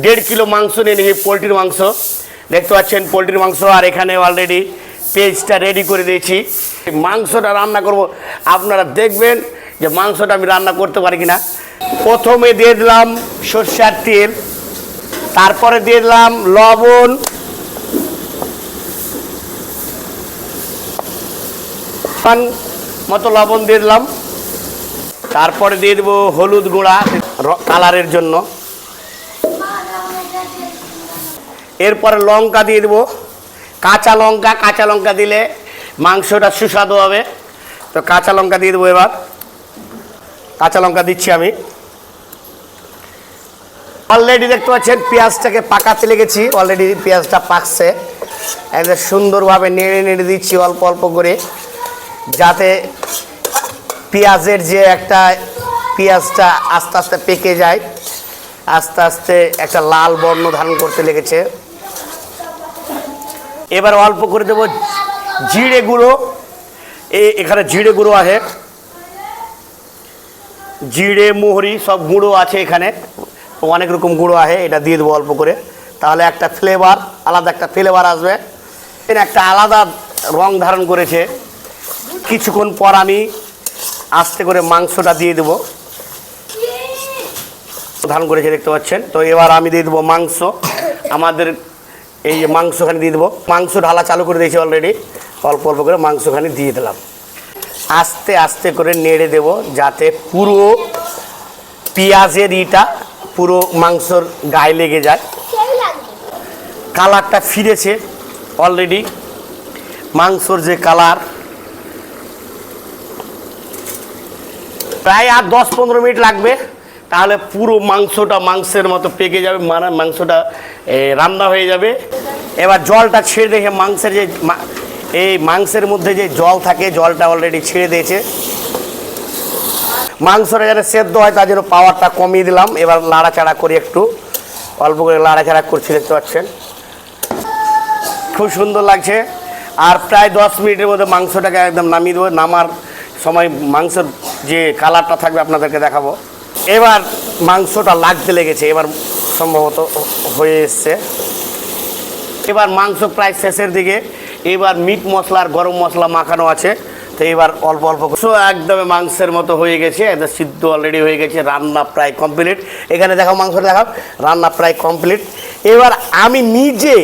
দেড় কিলো মাংস নিয়ে নিয়েছি পোলট্রির মাংস। দেখতে পাচ্ছেন পোলট্রির মাংস, আর এখানে অলরেডি পেজটা রেডি করে দিয়েছি। মাংসটা রান্না করব, আপনারা দেখবেন যে মাংসটা আমি রান্না করতে পারি কিনা। প্রথমে দিয়ে দিলাম সর্ষার তেল, তারপরে দিয়ে দিলাম লবণ। মতো লবণ দিয়ে দিলাম। তারপরে দিয়ে দেবো হলুদ গুঁড়া কালারের জন্য। এরপরে লঙ্কা দিয়ে দেবো। কাঁচা লঙ্কা কাঁচা লঙ্কা দিলে মাংসটা সুস্বাদু হবে। তো কাঁচা লঙ্কা দিয়ে দেবো এবার। কাঁচা লঙ্কা দিচ্ছি আমি। অলরেডি দেখতে পাচ্ছেন পেঁয়াজটাকে পাকাতে লেগেছি। অলরেডি পেঁয়াজটা পাকছে। একদম সুন্দরভাবে নেড়ে নেড়ে দিচ্ছি অল্প অল্প করে, যাতে পেঁয়াজের যে একটা পেঁয়াজটা আস্তে আস্তে পেকে যায়, আস্তে আস্তে একটা লাল বর্ণ ধারণ করতে লেগেছে। এবার অল্প করে দেবো জিরে গুঁড়ো। এখানে জিরে গুঁড়ো আছে। জিরে মোহরি সব গুঁড়ো আছে এখানে। অনেক রকম গুঁড়ো আছে, এটা দিয়ে দেবো অল্প করে। তাহলে একটা ফ্লেভার আলাদা একটা ফ্লেভার আসবে। একটা আলাদা রং ধারণ করেছে। কিছুক্ষণ পর আমি আস্তে করে মাংসটা দিয়ে দেবো। ধারণ করেছে, দেখতে পাচ্ছেন। তো এবার আমি দিয়ে দেবো মাংস। আমাদের এই যে মাংসখানি দিয়ে দেবো। মাংস ঢালা চালু করে দিয়েছি অলরেডি অল্প অল্প করে মাংসখানি দিয়ে দিলাম। আস্তে আস্তে করে নেড়ে দেব যাতে পুরো পেঁয়াজের ইটা পুরো মাংসর গায়ে লেগে যায়। কালারটা ফিরেছে অলরেডি মাংসর যে কালার। প্রায় আর দশ পনেরো মিনিট লাগবে। তাহলে পুরো মাংসটা মাংসের মতো পেকে যাবে মানে মাংসটা রান্না হয়ে যাবে। এবার জলটা ছেড়ে দেখে মাংসের যে এই মাংসের মধ্যে যে জল থাকে, জলটা অলরেডি ছেড়ে দিয়েছে। মাংসটা যেন সেদ্ধ হয়, তার জন্য পাওয়ারটা কমিয়ে দিলাম। এবার লাড়াচাড়া করি একটু। অল্প করে লাড়াচাড়া করছি, দেখতে পাচ্ছেন? খুব সুন্দর লাগছে। আর প্রায় দশ মিনিটের মধ্যে মাংসটাকে একদম নামিয়ে দেবো। নামার সময় মাংসের যে কালারটা থাকবে, আপনাদেরকে দেখাবো। এবার মাংসটা লাগতে লেগেছে, এবার সম্ভবত হয়ে এসছে। এবার মাংস প্রায় শেষের দিকে, এবার মিট মশলা আর গরম মশলা মাখানো আছে। তো এবার অল্প অল্প একদম মাংসের মতো হয়ে গেছে একদম সিদ্ধ অলরেডি হয়ে গেছে, রান্না প্রায় কমপ্লিট এখানে দেখাও মাংস দেখাও, রান্না প্রায় কমপ্লিট এবার আমি নিজে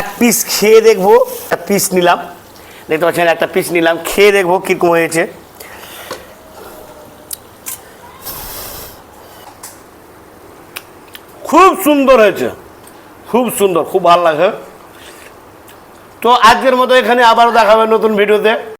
এক পিস খেয়ে দেখব একটা পিস নিলাম। দেখতে পাচ্ছেন, একটা পিস নিলাম, খেয়ে দেখব কীরকম হয়েছে। খুব সুন্দর হয়েছে। খুব সুন্দর, খুব ভালো লাগে তো আজকের মতো এখানে আবার দেখাবে নতুন ভিডিওতে।